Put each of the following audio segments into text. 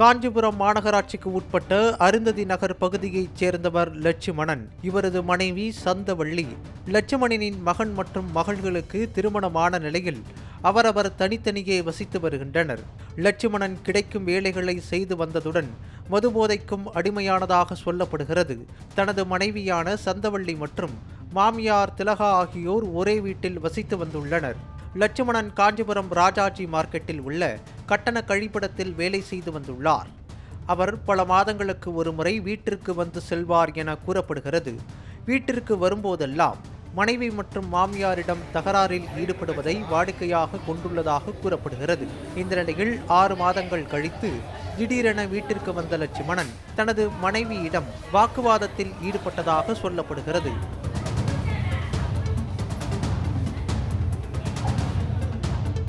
காஞ்சிபுரம் மாநகராட்சிக்கு உட்பட்ட அருந்ததி நகர் பகுதியைச் சேர்ந்தவர் லட்சுமணன். இவரது மனைவி சந்தவள்ளி. லட்சுமணனின் மகன் மற்றும் மகள்களுக்கு திருமணமான நிலையில் அவரவர் தனித்தனியே வசித்து வருகின்றனர். லட்சுமணன் கிடைக்கும் வேலைகளை செய்து வந்ததுடன் மதுபோதைக்கும் அடிமையானதாக சொல்லப்படுகிறது. தனது மனைவியான சந்தவள்ளி மற்றும் மாமியார் திலகா ஆகியோர் ஒரே வீட்டில் வசித்து வந்துள்ளனர். லட்சுமணன் காஞ்சிபுரம் ராஜாஜி மார்க்கெட்டில் உள்ள கட்டண கழிப்பிடத்தில் வேலை செய்து வந்துள்ளார். அவர் பல மாதங்களுக்கு ஒருமுறை வீட்டிற்கு வந்து செல்வார் என கூறப்படுகிறது. வீட்டிற்கு வரும்போதெல்லாம் மனைவி மற்றும் மாமியாரிடம் தகராறில் ஈடுபடுவதை வாடிக்கையாக கொண்டுள்ளதாக கூறப்படுகிறது. இந்த நிலையில் ஆறு மாதங்கள் கழித்து திடீரென வீட்டிற்கு வந்த லட்சுமணன் தனது மனைவியிடம் வாக்குவாதத்தில் ஈடுபட்டதாக சொல்லப்படுகிறது.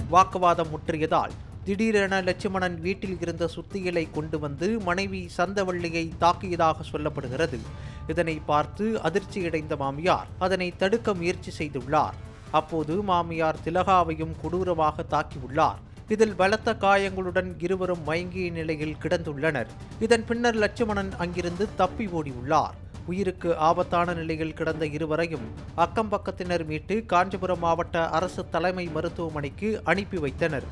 வாக்குவாதம் முற்றியதால் திடீரென லட்சுமணன் வீட்டில் இருந்த சுத்தியலை கொண்டு வந்து மனைவி சந்தவள்ளியை தாக்கியதாக சொல்லப்படுகிறது. இதனை பார்த்து அதிர்ச்சியடைந்த மாமியார் அதனை தடுக்க முயற்சி செய்துள்ளார். அப்போது மாமியார் திலகாவையும் கொடூரமாக தாக்கியுள்ளார். இதில் பலத்த காயங்களுடன் இருவரும் மயங்கிய நிலையில் கிடந்துள்ளனர். இதன் பின்னர் லட்சுமணன் அங்கிருந்து தப்பி ஓடியுள்ளார். உயிருக்கு ஆபத்தான நிலையில் கிடந்த இருவரையும் அக்கம் பக்கத்தினர் மீட்டு காஞ்சிபுரம் மாவட்ட அரசு தலைமை மருத்துவமனைக்கு அனுப்பி வைத்தனர்.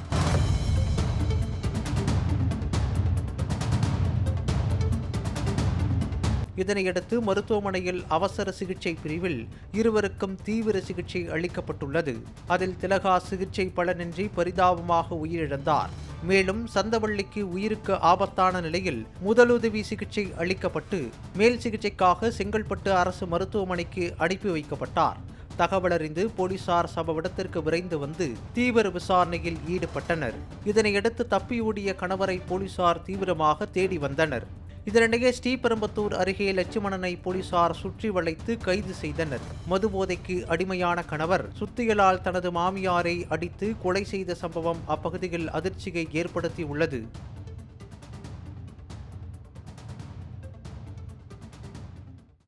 இதனையடுத்து மருத்துவமனையில் அவசர சிகிச்சை பிரிவில் இருவருக்கும் தீவிர சிகிச்சை அளிக்கப்பட்டுள்ளது. அதில் திலகா சிகிச்சை பலனின்றி பரிதாபமாக உயிரிழந்தார். மேலும் சந்தவள்ளிக்கு உயிருக்கு ஆபத்தான நிலையில் முதலுதவி சிகிச்சை அளிக்கப்பட்டு மேல் சிகிச்சைக்காக செங்கல்பட்டு அரசு மருத்துவமனைக்கு அனுப்பி வைக்கப்பட்டார். தகவலறிந்து போலீசார் சம்பவ இடத்திற்கு விரைந்து வந்து தீவிர விசாரணையில் ஈடுபட்டனர். இதனையடுத்து தப்பியோடிய கணவரை போலீசார் தீவிரமாக தேடி வந்தனர். இதனிடையே ஸ்ரீபெரும்புத்தூர் அருகே லட்சுமணனை போலீசார் சுற்றி வளைத்து கைது செய்தனர். மதுபோதைக்கு அடிமையான கணவர் சுத்தியலால் தனது மாமியாரை அடித்து கொலை செய்த சம்பவம் அப்பகுதியில் அதிர்ச்சியை ஏற்படுத்தியுள்ளது.